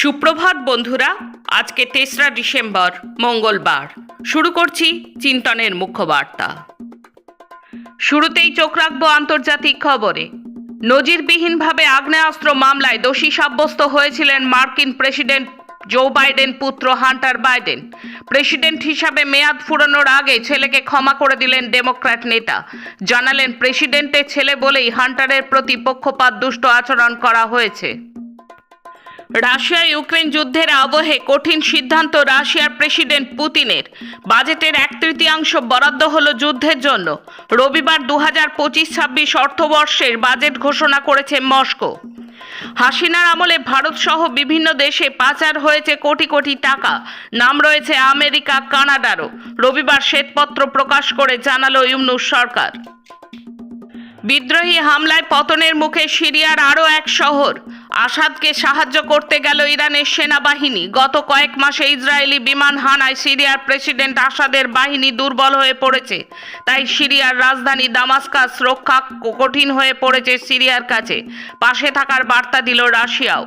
সুপ্রভাত বন্ধুরা, আজকে তেসরা ডিসেম্বর, মঙ্গলবার। শুরু করছি চিন্তনের মুখ্য বার্তা শুরুতেই চোখ রাখব আন্তর্জাতিক খবরে। নজিরবিহীনভাবে আগ্নেয়াস্ত্র মামলায় দোষী সাব্যস্ত হয়েছিলেন মার্কিন প্রেসিডেন্ট জো বাইডেন, পুত্র হান্টার বাইডেন। প্রেসিডেন্ট হিসাবে মেয়াদ ফুরানোর আগে ছেলেকে ক্ষমা করে দিলেন ডেমোক্র্যাট নেতা। জানালেন প্রেসিডেন্টের ছেলে বলেই হান্টারের প্রতি পক্ষপাত দুষ্ট আচরণ করা হয়েছে। রাশিয়া ইউক্রেন যুদ্ধের আবহে কঠিন সিদ্ধান্ত রাশিয়ার প্রেসিডেন্ট পুতিনের। বাজেটের এক তৃতীয়াংশ বরাদ্দ হলো যুদ্ধের জন্য। রবিবার দু হাজার পঁচিশ ছাব্বিশ অর্থবর্ষের বাজেট ঘোষণা করেছে মস্কো। হাসিনার আমলে ভারত সহ বিভিন্ন দেশে পাচার হয়েছে কোটি কোটি টাকা। নাম রয়েছে আমেরিকা, কানাডারও। রবিবার শ্বেতপত্র প্রকাশ করে জানালো ইউনুস সরকার। বিদ্রোহী হামলায় পতনের মুখে সিরিয়ার আরও এক শহর। আসাদকে সাহায্য করতে গেল ইরানের সেনাবাহিনী। গত কয়েক মাসে ইসরায়েলি বিমান হানায় সিরিয়ার প্রেসিডেন্ট আসাদের বাহিনী দুর্বল হয়ে পড়েছে। তাই সিরিয়ার রাজধানী দামাস্কাস রক্ষা কঠিন হয়ে পড়েছে সিরিয়ার কাছে। পাশে থাকার বার্তা দিল রাশিয়াও।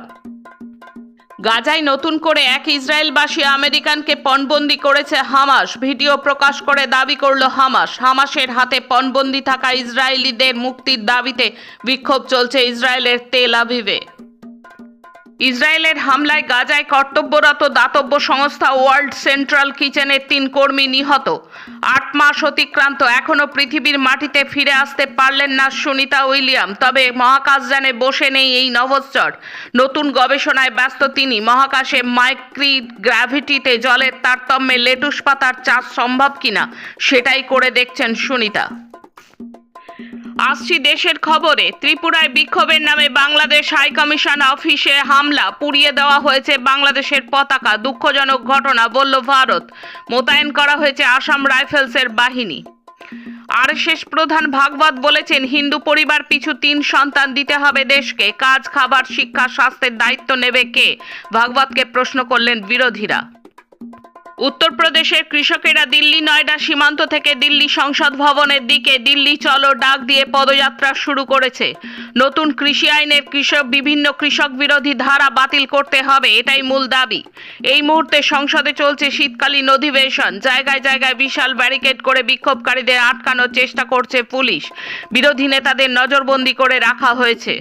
গাজায় নতুন করে এক ইসরায়েলবাসী আমেরিকানকে পণবন্দি করেছে হামাস। ভিডিও প্রকাশ করে দাবি করল হামাস। হামাসের হাতে পণবন্দি থাকা ইসরায়েলিদের মুক্তির দাবিতে বিক্ষোভ চলছে ইসরায়েলের তেল আভিভে ইসরায়েলের হামলায় গাজায় কর্তব্যরত দাতব্য সংস্থা ওয়ার্ল্ড সেন্ট্রাল কিচেনের তিন কর্মী নিহত। আট মাস অতিক্রান্ত এখনও পৃথিবীর মাটিতে ফিরে আসতে পারলেন না সুনিতা উইলিয়াম, তবে মহাকাশযানে বসে নেই এই নভশ্চর। নতুন গবেষণায় ব্যস্ত তিনি, মহাকাশে মাইক্রি গ্র্যাভিটিতে জলের তারতম্যে লেটুস পাতার চাষ সম্ভব কিনা, সেটাই করে দেখছেন সুনিতা। আসছি দেশের খবরে। ত্রিপুরায় বিক্ষোভের নামে বাংলাদেশ হাই কমিশন অফিসে হামলা। পুড়িয়ে দেওয়া হয়েছে বাংলাদেশের পতাকা। দুঃখজনক ঘটনা, বলল ভারত। মোতায়েন করা হয়েছে আসাম রাইফেলসের বাহিনী। আরএসএস প্রধান ভাগবত বলেছেন, হিন্দু পরিবার পিছু তিন সন্তান দিতে হবে দেশকে। কাজ, খাবার, শিক্ষা, স্বাস্থ্যের দায়িত্ব নেবে কে? ভাগবতকে প্রশ্ন করলেন বিরোধীরা। উত্তরপ্রদেশের কৃষকেরা দিল্লি, নয়ডা সীমান্ত থেকে দিল্লি সংসদ ভবনের দিকে দিল্লি চলো ডাক দিয়ে পদযাত্রা শুরু করেছে। নতুন কৃষি আইনের কৃষক, বিভিন্ন কৃষক বিরোধী ধারা বাতিল করতে হবে, এটাই মূল দাবি। এই মুহূর্তে সংসদে চলছে শীতকালীন অধিবেশন। জায়গায় জায়গায় বিশাল ব্যারিকেড করে বিক্ষোভকারীদের আটকানোর চেষ্টা করছে পুলিশ। বিরোধী নেতাদের নজরবন্দি করে রাখা হয়েছে।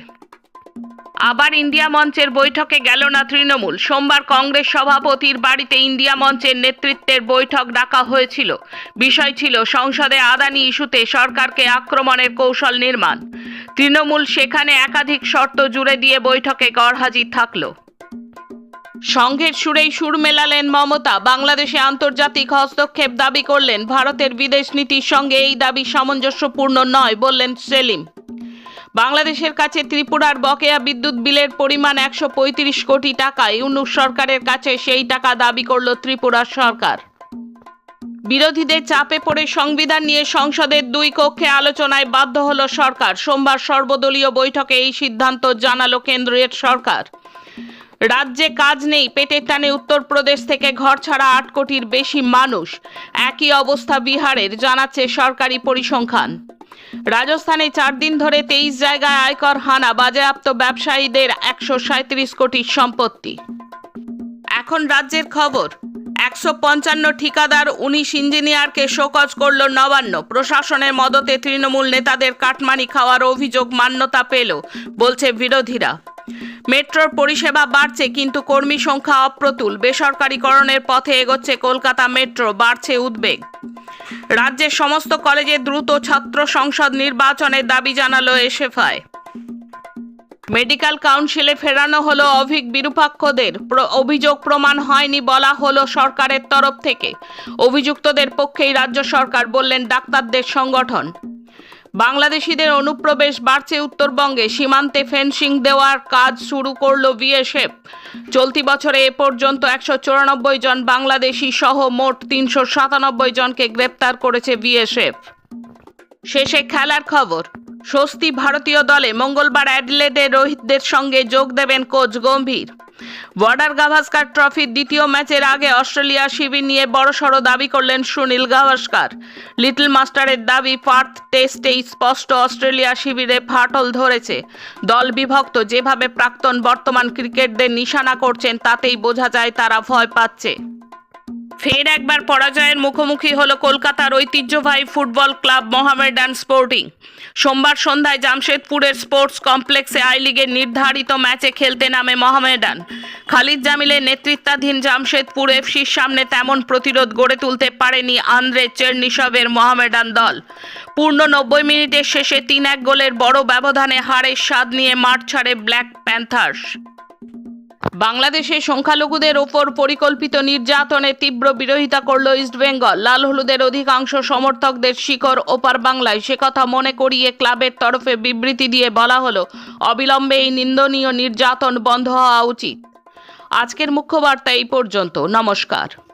আবার ইন্ডিয়া মঞ্চের বৈঠকে গেল না তৃণমূল। সোমবার কংগ্রেস সভাপতির বাড়িতে ইন্ডিয়া মঞ্চের নেতৃত্বের বৈঠক ডাকা হয়েছিল। বিষয় ছিল সংসদে আদানি ইস্যুতে সরকারকে আক্রমণের কৌশল নির্মাণ। তৃণমূল সেখানে একাধিক শর্ত জুড়ে দিয়ে বৈঠকে গড়হাজির থাকল। সংঘের সুরেই সুর মেলালেন মমতা। বাংলাদেশে আন্তর্জাতিক হস্তক্ষেপ দাবি করলেন ভারতের বিদেশ নীতির সঙ্গে এই দাবি সামঞ্জস্যপূর্ণ নয় বললেন সেলিম। বাংলাদেশের কাছে ত্রিপুরার বকেয়া বিদ্যুৎ বিলের পরিমাণ একশো পঁয়ত্রিশ কোটি টাকা। ইউনুস সরকারের কাছে সেই টাকা দাবি করল ত্রিপুরার সরকার। বিরোধীদের চাপে পড়ে সংবিধান নিয়ে সংসদের দুই কক্ষে আলোচনায় বাধ্য হল সরকার। সোমবার সর্বদলীয় বৈঠকে এই সিদ্ধান্ত জানালো কেন্দ্রের সরকার। রাজ্যে কাজ নেই, পেটের টানে উত্তরপ্রদেশ থেকে ঘর ছাড়া আট কোটির বেশি মানুষ। একই অবস্থা বিহারের, জানাচ্ছে সরকারি পরিসংখ্যান। রাজস্থানে চার দিন ধরে তেইশ জায়গায় আয়কর হানা, বাজেয়াপ্ত ব্যবসায়ীদের একশো সাঁত্রিশ কোটির সম্পত্তি। এখন রাজ্যের খবর, একশো পঞ্চান্ন ঠিকাদার, উনিশ ইঞ্জিনিয়ারকে শোকজ করল নবান্ন। প্রশাসনের মদতে তৃণমূল নেতাদের কাটমানি খাওয়ার অভিযোগ মান্যতা পেল, বলছে বিরোধীরা। মেট্রোর পরিষেবা বাড়ছে, কিন্তু কর্মী সংখ্যা অপ্রতুল। বেসরকারীকরণের পথে এগোচ্ছে কলকাতা মেট্রো, বাড়ছে উদ্বেগ। রাজ্যের সমস্ত কলেজে দ্রুত ছাত্র সংসদ নির্বাচনের দাবি জানালো এসএফআই। মেডিকেল কাউন্সিলে ফেরানো হলো অভিক বিরূপাক্ষদের। অভিযোগ প্রমাণ হয়নি বলা হলো সরকারের তরফ থেকে। অভিযুক্তদের পক্ষেই রাজ্য সরকার বললেন ডাক্তারদের সংগঠন। বাংলাদেশিদের অনুপ্রবেশ বাড়ছে উত্তরবঙ্গে। সীমান্তে ফেন্সিং দেওয়ার কাজ শুরু করল বিএসএফ। চলতি বছরে এ পর্যন্ত একশো চুরানব্বই জন বাংলাদেশি সহ মোট তিনশো সাতানব্বই জনকে গ্রেপ্তার করেছে বিএসএফ। শেষে খেলার খবর। স্বস্তি ভারতীয় দলে মঙ্গলবার অ্যাডিলেডে রোহিতদের সঙ্গে যোগ দেবেন কোচ গম্ভীর। বর্ডার গাভাস্কার ট্রফির দ্বিতীয় ম্যাচের আগে অস্ট্রেলিয়া শিবির নিয়ে বড়সড় দাবি করলেন সুনীল গাভাস্কার। লিটল মাস্টারের দাবি, পার্থ টেস্টেই স্পষ্ট অস্ট্রেলিয়া শিবিরে ফাটল ধরেছে। দল বিভক্ত, যেভাবে প্রাক্তন বর্তমান ক্রিকেটদের নিশানা করছেন, তাতেই বোঝা যায় তারা ভয় পাচ্ছে। ফের একবার পরাজয়ের মুখোমুখি হলো কলকাতার ঐতিহ্যবাহী ফুটবল ক্লাব মোহামেডান স্পোর্টিং। সোমবার সন্ধ্যায় জামশেদপুরের স্পোর্টস কমপ্লেক্সে আই লিগের নির্ধারিত ম্যাচে খেলতে নামে মোহামেডান। খালিদ জামিলের নেতৃত্বাধীন জামশেদপুর এফসির সামনে তেমন প্রতিরোধ গড়ে তুলতে পারেনি আন্দ্রে চেরনিসবের মোহামেডান দল। পূর্ণ নব্বই মিনিটের শেষে তিন এক গোলের বড় ব্যবধানে হারের স্বাদ নিয়ে মাঠ ছাড়ে ব্ল্যাক প্যান্থার্স। বাংলাদেশে সংখ্যালঘুদের ওপর পরিকল্পিত নির্যাতনের তীব্র বিরোধিতা করল ইস্টবেঙ্গল লাল হলুদের অধিকাংশ সমর্থকদের শিকড় ওপার বাংলায়। সে কথা মনে করিয়ে ক্লাবের তরফে বিবৃতি দিয়ে বলা হলো, অবিলম্বে এই নিন্দনীয় নির্যাতন বন্ধ হওয়া উচিত। আজকের মুখ্য বার্তা এই পর্যন্ত। নমস্কার।